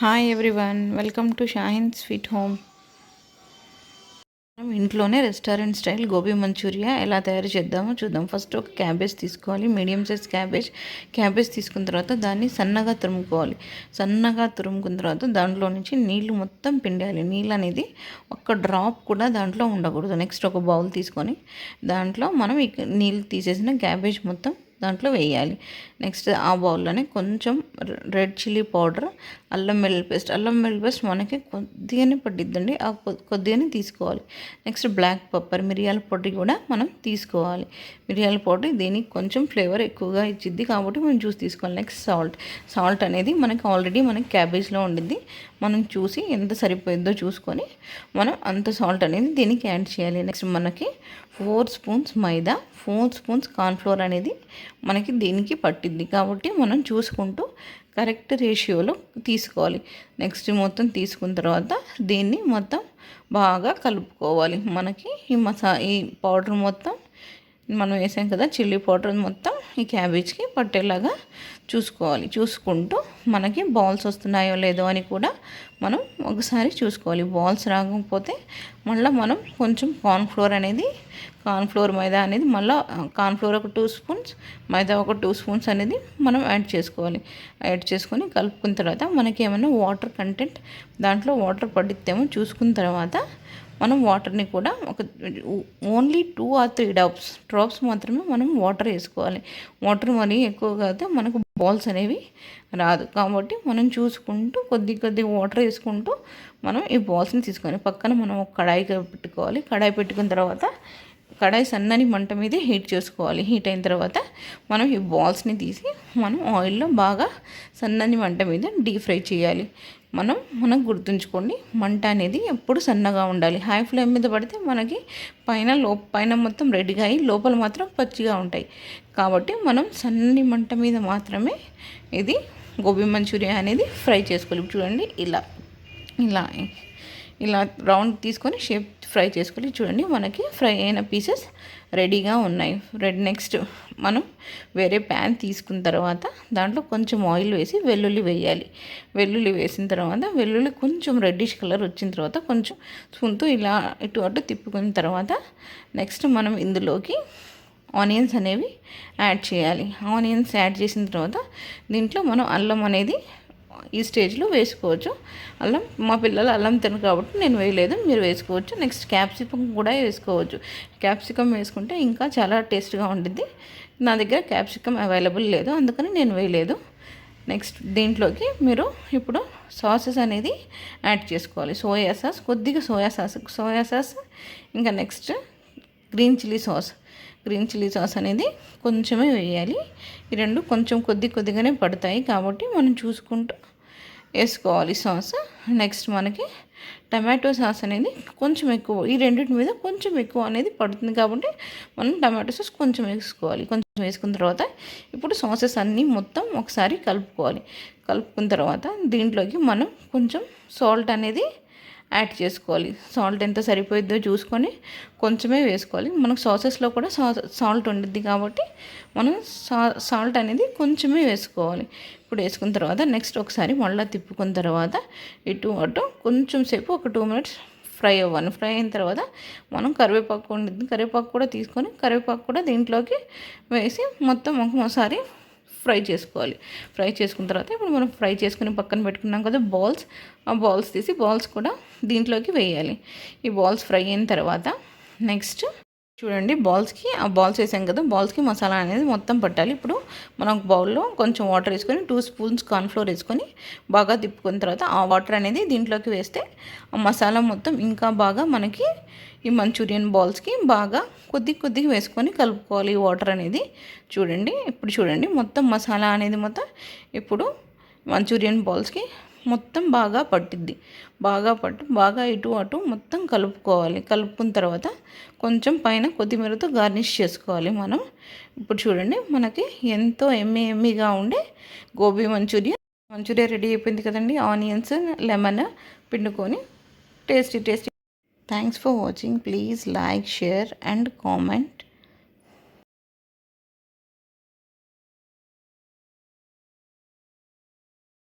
Hi everyone welcome to Shahin sweet home మనం ఇంట్లోనే restaurant style gobi Manchuria ఎలా తయారు చేద్దామో చూద్దాం. ఫస్ట్ ఒక క్యాబేజ్ తీసుకోవాలి మీడియం సైజ్ క్యాబేజ్ క్యాబేజ్ తీసుకున్న తర్వాత దాన్ని సన్నగా తురుముకోవాలి. సన్నగా తురుముకున్న తర్వాత దాంట్లో నుంచి నీళ్ళు మొత్తం పిండాలి. నీళ్ళు అనేది ఒక్క డ్రాప్ కూడా దాంట్లో ఉండకూడదు. నెక్స్ట్ ఒక బౌల్ తీసుకొని దాంట్లో మనం నీళ్ళు తీసేసిన క్యాబేజ్ మొత్తం దాంట్లో వేయాలి. నెక్స్ట్ ఆ బౌల్లోనే కొంచెం రెడ్ చిల్లీ పౌడర్ అల్లం వెల్లుల్లి పేస్ట్. అల్లం వెల్లుల్లి పేస్ట్ మనకి కొద్దిగానే పట్టిద్దండి. ఆ కొద్దిగానే తీసుకోవాలి. నెక్స్ట్ బ్లాక్ పెప్పర్ మిరియాల పొడి కూడా మనం తీసుకోవాలి. మిరియాల పొడి దీనికి కొంచెం ఫ్లేవర్ ఎక్కువగా ఇచ్చిద్ది కాబట్టి మనం జ్యూస్ తీసుకోవాలి. నెక్స్ట్ సాల్ట్ సాల్ట్ అనేది మనకి ఆల్రెడీ మనకి క్యాబేజ్లో ఉండిద్ది. మనం చూసి ఎంత సరిపోయిందో చూసుకొని మనం అంత సాల్ట్ అనేది దీనికి యాడ్ చేయాలి. నెక్స్ట్ మనకి four spoons maida four spoons cornflour అనేది మనకి దీనికి పట్టింది కాబట్టి మనం చూసుకుంటూ కరెక్ట్ రేషియోలో తీసుకోవాలి. నెక్స్ట్ మొత్తం తీసుకున్న తర్వాత దీన్ని మొత్తం బాగా కలుపుకోవాలి. మనకి ఈ మసా ఈ పౌడర్ మొత్తం మనం వేసాం కదా చిల్లీ పౌడర్ మొత్తం ఈ క్యాబేజ్కి పట్టేలాగా చూసుకోవాలి. చూసుకుంటూ మనకి బాల్స్ వస్తున్నాయో లేదో అని కూడా మనం ఒకసారి చూసుకోవాలి. బాల్స్ రాకపోతే మళ్ళీ మనం కొంచెం కార్న్ఫ్లోర్ అనేది కార్న్ఫ్లోర్ మైదా అనేది మళ్ళీ కార్న్ఫ్లోర్ ఒక టూ స్పూన్స్ మైదా ఒక టూ స్పూన్స్ అనేది మనం యాడ్ చేసుకోవాలి. యాడ్ చేసుకొని కలుపుకున్న తర్వాత మనకి ఏమైనా వాటర్ కంటెంట్ దాంట్లో వాటర్ పడితేమో చూసుకున్న తర్వాత మనం వాటర్ని కూడా ఒక only two or three drops drops మాత్రమే మనం వాటర్ వేసుకోవాలి. వాటర్ మరీ ఎక్కువగా అయితే మనకు బాల్స్ అనేవి రాదు. కాబట్టి మనం చూసుకుంటూ కొద్ది కొద్ది వాటర్ వేసుకుంటూ మనం ఈ బాల్స్ని తీసుకొని పక్కన మనం ఒక కడాయి పెట్టుకోవాలి. కడాయి పెట్టుకున్న తర్వాత కడాయి సన్నని మంట మీద హీట్ చేసుకోవాలి. హీట్ అయిన తర్వాత మనం ఈ బాల్స్ని తీసి మనం ఆయిల్లో బాగా సన్నని మంట మీద డీప్ ఫ్రై చేయాలి. మనం మనం గుర్తుంచుకోండి మంట అనేది ఎప్పుడు సన్నగా ఉండాలి. హై ఫ్లేమ్ మీద పడితే మనకి పైన లో పైన మొత్తం రెడీగా అయ్యి లోపల మాత్రం పచ్చిగా ఉంటాయి. కాబట్టి మనం సన్నని మంట మీద మాత్రమే ఇది గోబీ మంచూరియా అనేది ఫ్రై చేసుకోవాలి. చూడండి ఇలా ఇలా ఇలా రౌండ్ తీసుకొని షేప్ ఫ్రై చేసుకొని చూడండి మనకి ఫ్రై అయిన పీసెస్ రెడీగా ఉన్నాయి. రెడ్ నెక్స్ట్ మనం వేరే ప్యాన్ తీసుకున్న తర్వాత దాంట్లో కొంచెం ఆయిల్ వేసి వెల్లుల్లి వేయాలి. వెల్లుల్లి వేసిన తర్వాత వెల్లుల్లి కొంచెం రెడ్డిష్ కలర్ వచ్చిన తర్వాత కొంచెం స్పూన్తో ఇలా ఇటు అటు తిప్పుకున్న తర్వాత నెక్స్ట్ మనం ఇందులోకి ఆనియన్స్ అనేవి యాడ్ చేయాలి. ఆనియన్స్ యాడ్ చేసిన తర్వాత దీంట్లో మనం అల్లం అనేది ఈ స్టేజ్లో వేసుకోవచ్చు. అల్లం మా పిల్లలు అల్లం తినరు కాబట్టి నేను వేయలేదు మీరు వేసుకోవచ్చు. నెక్స్ట్ క్యాప్సికమ్ కూడా వేసుకోవచ్చు. క్యాప్సికమ్ వేసుకుంటే ఇంకా చాలా టేస్ట్గా ఉంటుంది నా దగ్గర క్యాప్సికమ్ అవైలబుల్ లేదు అందుకని నేను వేయలేదు. నెక్స్ట్ దీంట్లోకి మీరు ఇప్పుడు సాసెస్ అనేది యాడ్ చేసుకోవాలి. సోయా సాస్ కొద్దిగా సోయా సాస్ సోయా సాస్ ఇంకా next green chilli sauce. Green chilli sauce అనేది కొంచెమే వేయాలి. ఈ రెండు కొంచెం కొద్ది కొద్దిగానే పడతాయి కాబట్టి మనం చూసుకుంటూ వేసుకోవాలి సాస్. నెక్స్ట్ మనకి టమాటో సాస్ అనేది కొంచెం ఎక్కువ ఈ రెండింటి మీద కొంచెం ఎక్కువ అనేది పడుతుంది కాబట్టి మనం టమాటో సాస్ కొంచెం వేసుకోవాలి. కొంచెం వేసుకున్న తర్వాత ఇప్పుడు సాసెస్ అన్నీ మొత్తం ఒకసారి కలుపుకోవాలి. కలుపుకున్న తర్వాత దీంట్లోకి మనం కొంచెం సాల్ట్ అనేది యాడ్ చేసుకోవాలి. సాల్ట్ ఎంత సరిపోయిద్దో చూసుకొని కొంచెమే వేసుకోవాలి. మనకు సాసెస్లో కూడా సా సాల్ట్ ఉండిద్ది కాబట్టి మనం సా సాల్ట్ అనేది కొంచెమే వేసుకోవాలి. ఇప్పుడు వేసుకున్న తర్వాత నెక్స్ట్ ఒకసారి మళ్ళీ తిప్పుకున్న తర్వాత ఇటు అటు కొంచెం సేపు ఒక టూ మినిట్స్ ఫ్రై అవ్వాలి. ఫ్రై అయిన తర్వాత మనం కరివేపాకు ఉండిద్ది. కరివేపాకు కూడా తీసుకొని కరివేపాకు కూడా దీంట్లోకి వేసి మొత్తం ఒకసారి ఫ్రై చేసుకోవాలి. ఫ్రై చేసుకున్న తర్వాత ఇప్పుడు మనం ఫ్రై చేసుకుని పక్కన పెట్టుకున్నాం కదా బాల్స్. ఆ బాల్స్ తీసి బాల్స్ కూడా దీంట్లోకి వేయాలి. ఈ బాల్స్ ఫ్రై అయిన తర్వాత నెక్స్ట్ చూడండి బాల్స్కి ఆ బాల్స్ వేసాం కదా బాల్స్కి మసాలా అనేది మొత్తం పట్టాలి. ఇప్పుడు మనం ఒక బౌల్లో కొంచెం వాటర్ వేసుకొని టూ స్పూన్స్ కార్న్ఫ్లోర్ వేసుకొని బాగా తిప్పుకున్న తర్వాత ఆ వాటర్ అనేది దీంట్లోకి వేస్తే ఆ మసాలా మొత్తం ఇంకా బాగా మనకి ఈ మంచూరియన్ బాల్స్కి బాగా కొద్ది కొద్దిగా వేసుకొని కలుపుకోవాలి వాటర్ అనేది. చూడండి ఇప్పుడు చూడండి మొత్తం మసాలా అనేది మొత్తం ఇప్పుడు మంచూరియన్ బాల్స్కి మొత్తం బాగా పట్టిద్ది. బాగా పట్టు బాగా ఇటు అటు మొత్తం కలుపుకోవాలి. కలుపుకున్న తర్వాత కొంచెం పైన కొత్తిమీరతో గార్నిష్ చేసుకోవాలి మనం. ఇప్పుడు చూడండి మనకి ఎంతో ఎమ్మి ఎమ్మిగా ఉండే గోబీ మంచూరియా. మంచూరియా రెడీ అయిపోయింది కదండి ఆనియన్స్ లెమన్ పిండుకొని tasty tasty Thanks for watching. Please like, share and comment.